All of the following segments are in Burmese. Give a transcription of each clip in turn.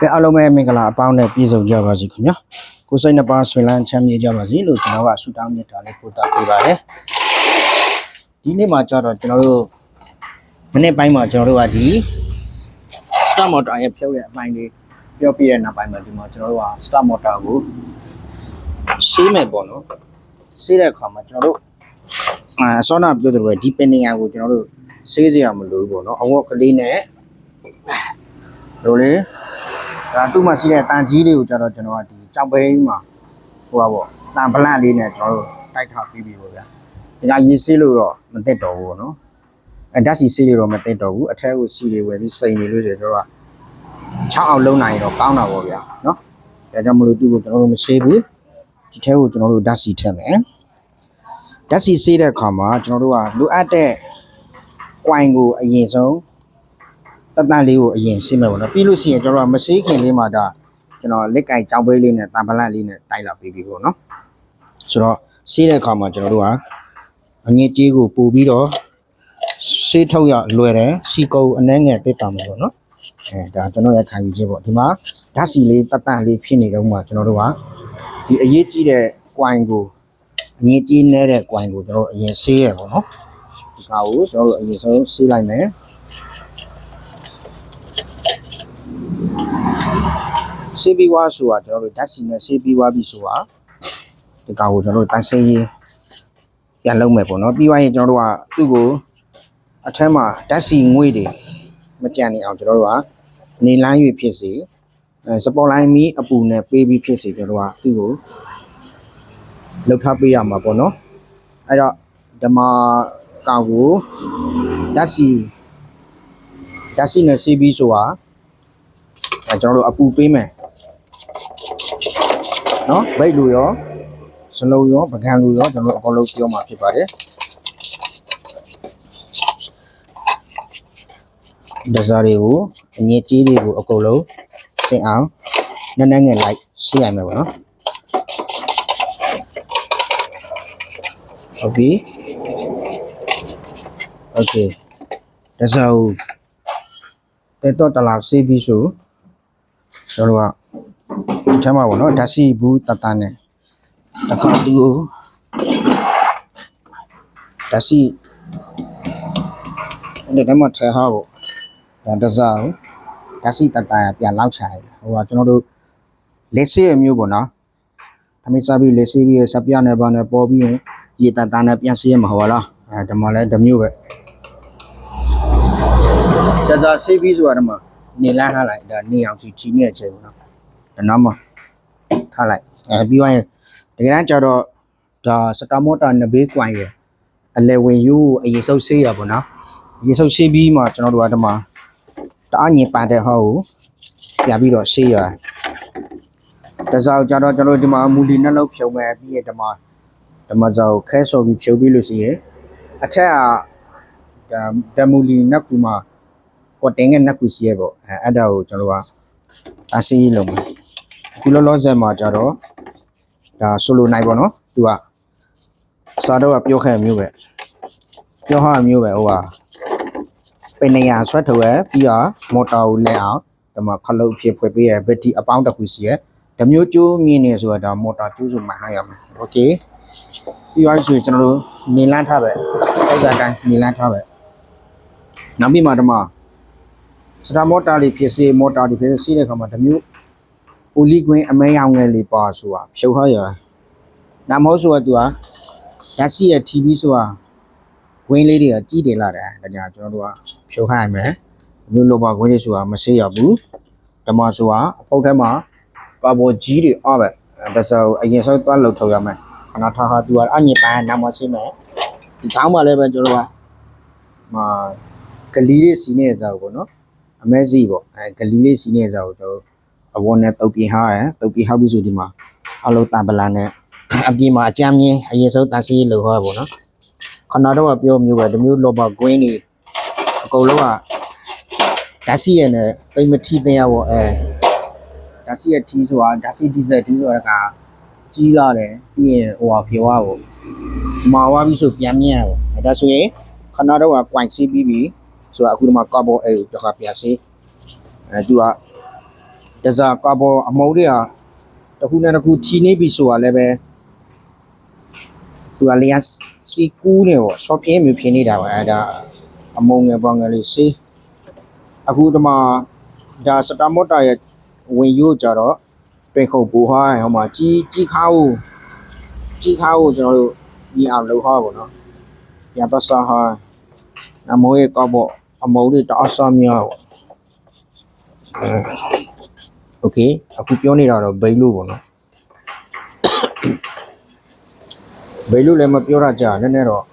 ကဲအားလုံးပဲမင်္ဂလာအပေါင်းနဲ့ပြည့်စုံကြပါစေခင်ဗျာကိုယ်စိတ်နှစ်ပါးဆွေလန်းချမ်းမြေ့ကြပါစေလို့ကျွန်တော်ကဆုတောင်းမြတ်တာလေးပို့တာပေးပါတယ်ဒီနေ့မှာကြတော့ကျွန်တော်တို့မနေ့ပိုင်းမှာကျွန်တော်တို့ကဒီ start motor ရဲ့ဖြုတ်ရဲ့အပိုင်းလေးပြောပြတဲ့နောက်ပိုင်းမှာဒီမှာကျွန်တော်တို့က start motor ကိုရှင်းမယ်ပေါ့နော်ရှင်းတဲ့အခါမှာကျွန်တော်တို့အာဆောနာပြောသလိုပဲဒီပင်နေရာကိုကျွန်တော်တို့ဆေးစရာမလိုဘူးပေါ့နော်အဝတ်ကလေးနဲ့တို့လေ ဒါသူ့မှာရှိတဲ့တန်ကြီးလေးကိုကျတော့ကျွန်တော်ကဒီကြောက်ဘဲမှာဟိုပါပေါ့တန်ပလန့်လေးနဲ့ကျွန်တော်တို့တိုက်ထားပြီးပြီပေါ့ဗျာဒါကရေးဆေးလို့တော့မတက်တော့ဘူးပေါ့နော်အဲဓာတ်စီဆေးလေးတော့မတက်တော့ဘူးအထက်ကိုစီတွေဝယ်ပြီးစိန်နေလို့ဆိုတော့ကျွန်တော်က6အောင်လုံးနိုင်တော့ကောင်းတာပေါ့ဗျာနော်ဒါကြောင့်မလို့သူ့ကိုကျွန်တော်တို့မဆေးဘူးဒီထဲကိုကျွန်တော်တို့ဓာတ်စီထည့်မယ်ဓာတ်စီဆေးတဲ့အခါမှာကျွန်တော်တို့ကလိုအပ်တဲ့ coin ကိုအရင်ဆုံး တတ်တန်လေးကိုအရင်ရှင်းမယ်ပေါ့နော်ပြီးလို့ရှိရင်ကျွန်တော်ကမဆေးခင်လေးမှာဒါကျွန်တော်လက်ကင်ကြောင်ပေးလေးနဲ့တန်ပလန့်လေးနဲ့တိုက်လာပေးပြီပေါ့နော်ဆိုတော့ဆေးတဲ့အခါမှာကျွန်တော်တို့ကအငြင်းကြီးကိုပို့ပြီးတော့ဆေးထုတ်ရလွယ်တယ်စီကုံအနှဲငယ်တက်တာမယ်ပေါ့နော်အဲဒါကျွန်တော်ရဲ့ခံယူချက်ပေါ့ဒီမှာဓာတ်စီလေးတတ်တန်လေးဖြစ်နေတော့မှကျွန်တော်တို့ကဒီအရေးကြီးတဲ့ coin ကိုအငြင်းကြီးနေတဲ့ coin ကိုကျွန်တော်တို့အရင်ဆေးရပေါ့နော်ဒီကောင်ကိုကျွန်တော်တို့အရင်ဆုံးဆေးလိုက်မယ် ဆေးပြီးွားဆိုတာကျွန်တော်တို့ဓာတ်ဆီနဲ့ဆေးပြီးွားပြီဆိုတာဒီကောင်ကိုကျွန်တော်တို့တန်ဆေးရေးပြန်လုပ်မယ်ပေါ့နော်ပြီးွားရင်ကျွန်တော်တို့ကသူ့ကိုအထက်မှာဓာတ်ဆီငွေတွေမကြံနေအောင်ကျွန်တော်တို့ကနေလန်း၍ဖြစ်စေအဲစပေါ်လိုင်းမီအပူနဲ့ပေးပြီးဖြစ်စေကျွန်တော်တို့ကသူ့ကိုလှုပ်ထားပေးရမှာပေါ့နော်အဲ့တော့ဓမ္မကောင်ကိုဓာတ်ဆီဓာတ်ဆီနဲ့ဆေးပြီးဆိုတာ အဲကျွန်တော်တို့အပူပေးမယ် နော်ဗိတ်လူရောစလုံးရောပကံလူရောကျွန်တော်တို့အကုန်လုံးပြောမှာဖြစ်ပါတယ်ဒဇာတွေကိုအငြင်းကြီးတွေကိုအကုန်လုံးစင်အောင်နည်းနည်းငယ်လိုက်ရှင်းရမယ်ပေါ့နော်ဟုတ်ပြီโอเคဒဇာကိုတက်တော့တလားဆေးပြီးဆို ကျွန်တော်တို့ကဒီထဲမှာပေါ့နော်ဓာတ်စီဘူးတတနဲ့တစ်ခါသူကိုဓာတ်စီဒီထဲမှာထဲဟာကိုဒါတစားကိုဓာတ်စီတတရပြန်လောက်ချာရဟိုကကျွန်တော်တို့လက်စီအမျိုးပေါ့နော်အမေစားပြီးလက်စီပြီးစပြနဲ့ပါနဲ့ပေါ်ပြီးရင်ရေတတနဲ့ပြန်စီရမှာဟောလားအဲဒီမှာလဲတစ်မျိုးပဲဒါသာဆေးပြီးဆိုတာဒီမှာ နေလန်းထားလိုက်ဒါနေအောင်ချီချီနေတဲ့အချိန်ပေါ့နော်ဒါနောက်မှာထားလိုက်အဲပြီးသွားရင်တကယ်တမ်းကျတော့ဒါစတာမောတာနဘေးကွိုင်ရဲ့အလဲဝင်ယူအရင်ဆုပ်ဆေးရပါတော့အရင်ဆုပ်ဆေးပြီးမှကျွန်တော်တို့ကဒီမှာတအားညင်ပန်တဲ့ဟောကိုပြန်ပြီးတော့ဆေးရတစားကြတော့ကျွန်တော်တို့ဒီမှာမူလီနှလုံးဖြုံမဲ့ပြီးရင်ဒီမှာဒီမှာဇောခဲဆော်ပြီးဖြုံပြီးလို့ရှိရင်အထက်ကဒါဒမူလီနက်ကူမှာ ကွတ်တင်တဲ့နက်ကူစီရဲ့ပေါ့အဲအဲ့ဒါကိုကျွန်တော်တို့က အစီးလုံးမယ်ခုလောလောဆယ်မှာကြတော့ဒါဆိုလိုနိုင်ပေါ့နော်သူကစားတော့ကပြောခဲ့မျိုးပဲပြောဟာမျိုးပဲဟိုကပင်နေရဆွဲထုတ်ရဲပြီးတော့မော်တာကိုလဲအောင်ဒီမှာခလုတ်ဖြစ်ဖွယ်ပေးရဘက်တီအပေါင်းတစ်ခုစီရဓမျိုးကျိုးမြင်နေဆိုတာဒါမော်တာကျိုးဆိုမှဟရမယ်โอเคပြီးသွားဆိုရင်ကျွန်တော်တို့နေလန်းထားပဲပုံစံတိုင်းနေလန်းထားပဲနောက်ပြီးမှဒီမှာ စတာမော်တာလေးဖြစ်စေမော်တာလေးဖြစ်စေစီးတဲ့ခါမှာတစ်မျိုးအိုလီကွင်းအမဲရောင်ငယ်လေးပါဆိုတာဖြုတ်ဟရနာမောဆိုတာသူကဓာတ်စီရဲ့ TV ဆိုတာကွင်းလေးတွေကကြီးတယ်လာတယ်ဒါကြောင့်ကျွန်တော်တို့ကဖြုတ်ဟရမယ်မျိုးလောပါကွင်းလေးဆိုတာမဆေးရဘူးဓမ္မဆိုတာအဖုတ်ထဲမှာပါပေါ်ကြီးတွေအော့ပဲဒါဆိုအရင်ဆုံးသွားလှုပ်ထုတ်ရမယ်ခဏထားဟာသူကအညစ်ပန်းနာမဆေးမယ်ဒီကောင်းပါလဲပဲကျွန်တော်ကမာကလီလေးစီနေကြဘူးပေါ့နော် အမဲစီပေါ့အဲဂလီလေးစီနေစားကိုကျွန်တော်အဝန်းနဲ့တုပ်ပြဟာရယ်တုပ်ပြဟောက်ပြီဆိုဒီမှာအလုံးတန်ပလာနဲ့အပြင်မှာအကြမ်းမြင်အရင်ဆုံးတန်စီလို့ဟောပေါ့နော်ခဏတော့ကပြောမျိုးပဲဒီမျိုးလောဘကွင်းနေအကုန်လုံးကဓာတ်စီရနဲ့တိမ်မထီတင်ရပေါ့အဲဓာတ်စီရထီဆိုတာဓာတ်စီဒီဇယ်ထီဆိုတာကကြီးလာတယ်ပြီးရင်ဟိုဟာဖြေဝါပေါ့မာဝါပြီဆိုပြန်မြင်ရပေါ့အဲဒါဆိုရင်ခဏတော့ကကွိုင်စီပြီးပြီ ဆိုတော့အခုဒီမှာကာဘောအဲကိုတစ်ခါပြန်စီအဲသူကတစားကာဘောအမုံတွေကတစ်ခုနဲ့တစ်ခုချီနေပြီဆိုတာလည်းပဲသူကလျာစီကူးနေပေါ့ရှော့ပြင်းမျိုးဖြစ်နေတာပဲအဲဒါအမုံငယ်ပေါငယ်လေးစီအခုဒီမှာဒါစတာမော့တာရဲ့ဝင်ရိုးကြတော့ပြင်ခုတ်ပူဟိုင်းဟိုမှာကြီးကြီးခါဦးကြီးခါဦးကျွန်တော်တို့ညီအောင်လုပ်ဟောပါတော့ပြန်တော့ဆာဟာနမိုးရဲ့ကောက်ပေါ့ အမုံလေးတအားဆာမြောက်ပေါ့ โอเคအခုပြောနေတာတော့ဘိန်းလို့ပေါ့နော်ဘိန်းလို့လည်းမပြောရကြနည်းနည်းတော့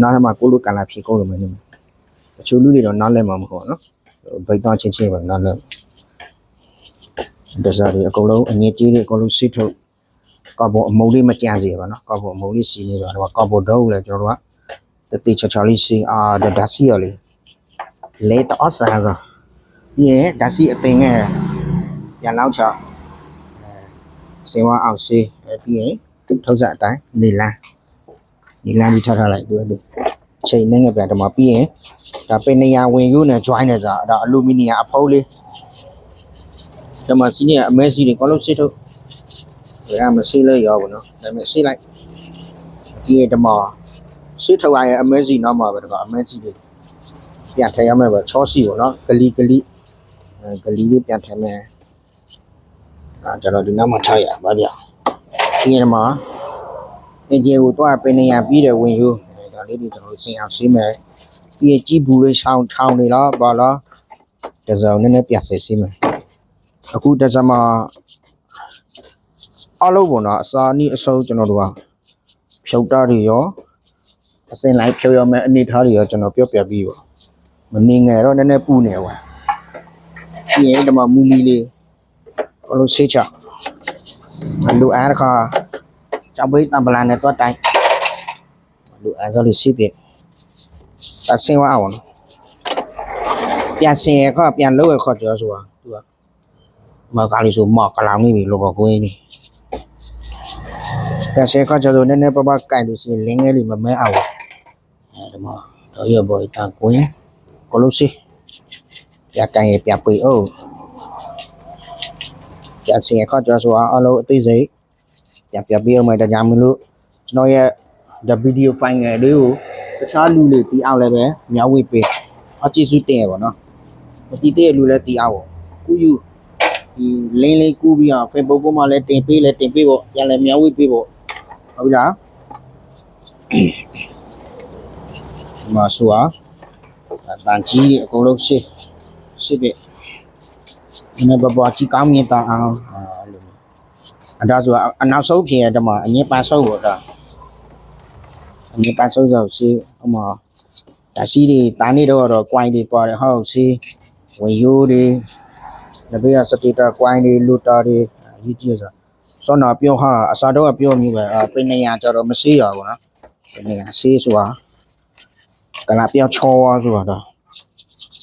နားထဲမှာကိုလိုကန်လာဖြေကုန်လို့မနေဘူးတချို့လူတွေတော့နားလဲမှာမဟုတ်နော်ဘိန်းသားချင်းချင်းပဲနားလဲဒဇာတွေအကုန်လုံးအငြင်းကြီးတွေအကုန်လုံးစိတ်ထုတ်ကောက်ပေါ်အမုံလေးမကြံစေပါနော်ကောက်ပေါ်အမုံလေးစီနေတော့ကောက်ပေါ်တော့လည်းကျွန်တော်တို့က တတိချာချာလေးစီအာဒါစီရလေးလေတော့ဆာကပြီးရင်ဓာတ်စီအသင်ငယ်ပြန်လောက်ချအဲစင်ဝအောင်စီအဲပြီးရင်ထုတ်ဆက်အတိုင်းနေလန်းနေလန်းပြီးထားထားလိုက်သူကသူချိန်နဲ့ငယ်ပြန်တော့မှပြီးရင်ဒါပင်နေရဝင်ရိုးနဲ့ join နဲ့ဆိုတာဒါအလူမီနီယံအဖုံးလေးဒီမှာစီးနေအမဲစီးတွေကောလုံးစစ်ထုတ်ဒါမှစီးလို့ရောဘူးနော်ဒါပေမဲ့စီးလိုက်ပြီးရင်ဒီမှာစစ်ထုတ်ရရဲ့အမဲစီနောက်မှာပဲဒီကအမဲစီတွေပြန်ထည့်ရမယ်ပဲချောစီပေါ့နော်ဂလီဂလီအဲဂလီလေးပြန်ထည့်မယ်အဲကျွန်တော်ဒီနောက်မှာထားရပါဗျဒီနေ့မှာအင်ဂျင်ကိုတော့ပင်နေရပြီးတယ်ဝင်ယူအဲဒါလေးတွေကျွန်တော်ရှင်းအောင်ရှင်းမယ်ပြီးရင်ကြည့်ဘူးလေးရှောင်းထောင်းနေလားဘာလားတစောင်းနည်းနည်းပြဆက်ရှင်းမယ်အခုတစမှာအလုံးပေါ်တော့အစာနီးအစုပ်ကျွန်တော်တို့ကဖြုတ်တာတွေရော အစင်လိုက်ဖြုတ်ရမယ်အနေထားတွေရောကျွန်တော်ပြောပြပြီးပါမနေငယ်တော့နည်းနည်းပူနေပါပြီးရင်ဒီမှာမူလီလေးဘလို့ဆေးချလူအားတခါကြောက်ပိတ်တံပလန်နဲ့တွတ်တိုင်းလူအားဆိုလို့စီးပြတဆင်းဝအောင်နော်ပြန်စင်ရခါပြန်လို့ရခါကြောဆိုတာသူကမကလေးဆိုမောက်ကလောင်နေပြီလို့ပေါ့ကိုင်းနေပြန်စင်ခါကြောဆိုနည်းနည်းပပကြိုက်လို့ရှိရင်လင်းငယ်လေးမမဲအောင် အဲဒီမှာတော့ရပေါ်တန်ကိုင်းကလို့စီပြကန်ရပြပွေအိုးပြန်စင်ခါကြဆိုအလုံးအသေးစိတ်ပြန်ပြပြအောင်မယ်တရားမလို့ကျွန်တော်ရဲ့ the video file ငယ်လေးကိုတခြားလူတွေတီးအောင်လည်းပဲမျှဝေပေးအကြည့်စုတင်ရပါတော့မတီးတဲ့လူလည်းတီးအောင်ကူယူဒီလင်းလေးကူးပြီးအောင် Facebook ပေါ်မှာလည်းတင်ပေးလည်းတင်ပေးပေါ့ပြန်လည်းမျှဝေပေးပေါ့ဟုတ်ပြီလား ဒီမှာဆိုอ่ะတန်ကြီးတွေအကုန်လုံးရှင်းရှင်းပြနည်းဘဘကြီးကောင်းမြင်တအောင်အဲလိုအဒါဆိုအနောက်ဆုံးဖြစ်ရတဲ့မှာအငင်းပန်းဆုံးပေါ့ဒါအငင်းပန်းဆုံးဆိုစီအမဒါစီတွေတာနေတော့တော့ coin တွေပါတယ်ဟုတ်စီဝင်ယိုးတွေနဘေးကစတေတာ coin တွေလူတာတွေအရေးကြီးဆိုစောနာပြောဟာအစားတော့ပြောမျိုးပဲအပင်နေရကြတော့မစေးရဘူးနော်ပင်နေရစေးဆိုတာ ကလာပြောချောဆိုတာတော့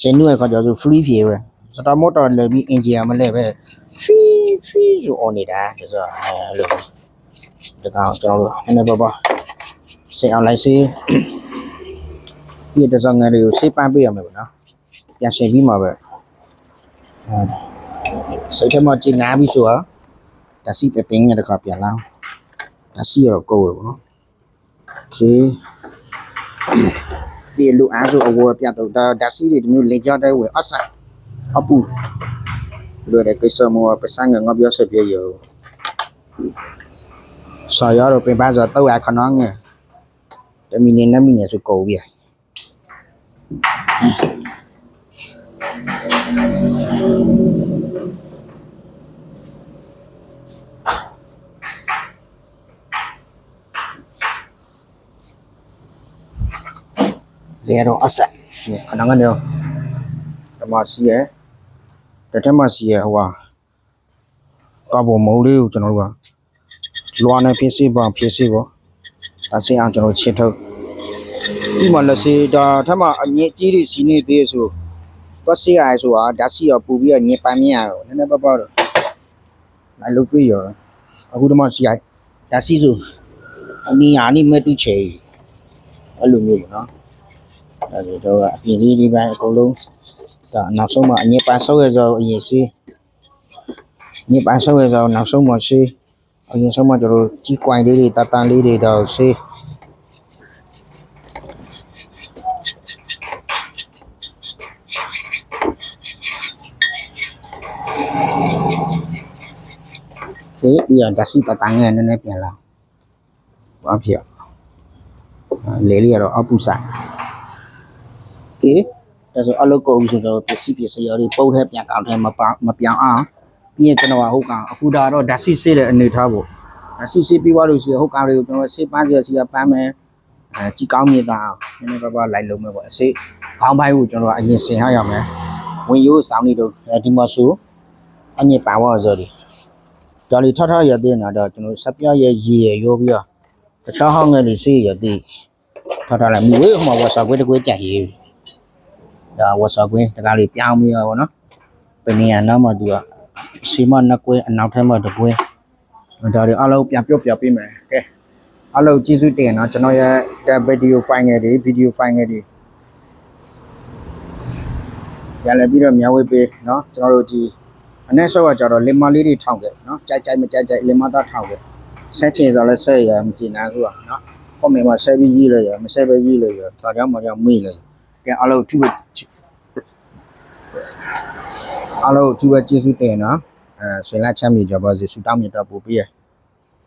စင်နူရခါကျတော့ free ပြေပဲစတာမော်တာလည်းပြီးအင်ဂျီယာမလဲပဲဖီဖီဆိုအော်နေတာဒါဆိုအဲလိုဒါကောင်ကျွန်တော်တို့နည်းနည်းပါးပါစင်အောင်လိုက်စေးပြီးတဲ့ဇာငယ်တွေကိုစေးပန်းပေးရမယ်ပေါ့နော်ပြန်ရှင် ပြင်လူအားစုအဝေါ်ပြတော့ဒါဒါစီတွေဒီမျိုးလေကြောင်းတဲ့ဝယ်အဆာအပူလို့တဲ့ကိစ္စမောပစံငငပြောစပြရောဆာရတော့ပြင်ပါဆိုတော့အခဏငယ်တမီနေနမီနေစုကိုပြ။ để mình nên nó mình nhà số cổ bia Lẽ rồi asa, khả năng anh đâu, mà xí ấy, တစ်ထက်မှစီရဟိုဟာကောက်ပေါ်မိုးလေးကိုကျွန်တော်တို့ကလွာနဲ့ဖြစ်စေပါဖြစ်စေပေါ့အစင်းအောင်ကျွန်တော်ချစ်ထုတ်ဒီမှာလက်စေဒါထက်မှအညစ်အကြေးတွေစီးနေသေးဆိုပတ်စီရဆိုတာဓာတ်စီရပူပြီးညစ်ပန်းမြရတော့နည်းနည်းပပတော့လိုက်လုပ်ပြီးရောအခုတမစီရဓာတ်စီဆိုအနီယာနီမဲ့တူချေအဲ့လိုမျိုးပေါ့နော် အဲ့ဒါတော့အပြင်လေးလေးပိုင်းအကုန်လုံးဒါနောက်ဆုံးမှအငြင်းပန်းဆုပ်ရဆိုအရင်စီးဒီပန်းဆုပ်ရဲ့ဆိုတော့နောက်ဆုံးမှဆေးအရင်ဆုံးမှကျွန်တော်တို့ကြီးကွိုင်လေးတွေတ ကတော့အပူဆိုင်ကဲဒါဆိုအလုပ်ကုန်ပြီဆိုတော့ပစ္စည်းပစ္စည်းရောတွေပုံထဲပြန်ကောင်းထဲမပမပြောင်းအောင်ပြီးရင်ကျွန်တော်ကဟုတ်ကောင်အခုဒါတော့ဓာတ်စီဆေးတဲ့အနေထားပေါ့ဓာတ်စီဆေးပြီးသွားလို့ရှိရင်ဟုတ်ကောင်တွေကိုကျွန်တော်ဆေးပန်းစီစီကပန်းမယ်အဲကြည်ကောင်းမြင်တာအောင်နည်းနည်းပါးပါးလိုက်လုံးမယ်ပေါ့အဆေးခေါင်းပိုင်းကိုကျွန်တော်ကအရင်ဆင်ဟရမယ်ဝင်ရိုးစောင်းနေတော့ဒီမှာဆိုအညစ်ပါဝါစော်ဒီဒါလီထထရတဲ့နာတော့ကျွန်တော်စပြရဲ့ရေရရောပြီးတော့တခြားဟောင်းငယ်လေးဆေးရတဲ့ထထလိုက်မြွေးဟိုမှာဝါစာကွေးတကွေးကြက်ရေး ဒါဝတ်ဆော့ကွင်းတကားလေးပြောင်းပြီးတော့ဗောနော်ပနေရနောက်မှသူကစီမနှစ်ကွင်းအနောက်ထပ်မှတစ်ကွင်းဒါတွေအားလုံးပြန်ပြော့ပြပေးမယ်ကဲအားလုံးကျေးဇူးတင်နော်ကျွန်တော်ရဲ့ဗီဒီယိုဖိုင်ငယ်တွေဗီဒီယိုဖိုင်ငယ်တွေပြန်လည်ပြီးတော့မျှဝေပေးနော်ကျွန်တော်တို့ဒီအနက်ဆော့ကကြတော့လင်မလေးတွေထောင်ခဲ့နော်ကြိုက်ကြိုက်မကြိုက်ကြိုက်လင်မသားထောင်ခဲ့ဆက်ချင်ဆိုလဲဆက်ရမကြည်နာဆိုတာနော်ကွန်မန့်မှာဆက်ပြီးရေးလိုက်ရမဆက်ပဲရေးလိုက်ရဒါကြောင့်မကြောင့်မေ့လို က်ကဲအားလုံးသူ့အားလုံးသူပဲကျေးဇူးတင်နော်အဲဆွေလာချမ်းမြေကြပါစေဆူတောင်းမြတ်တော့ပို့ပြည့်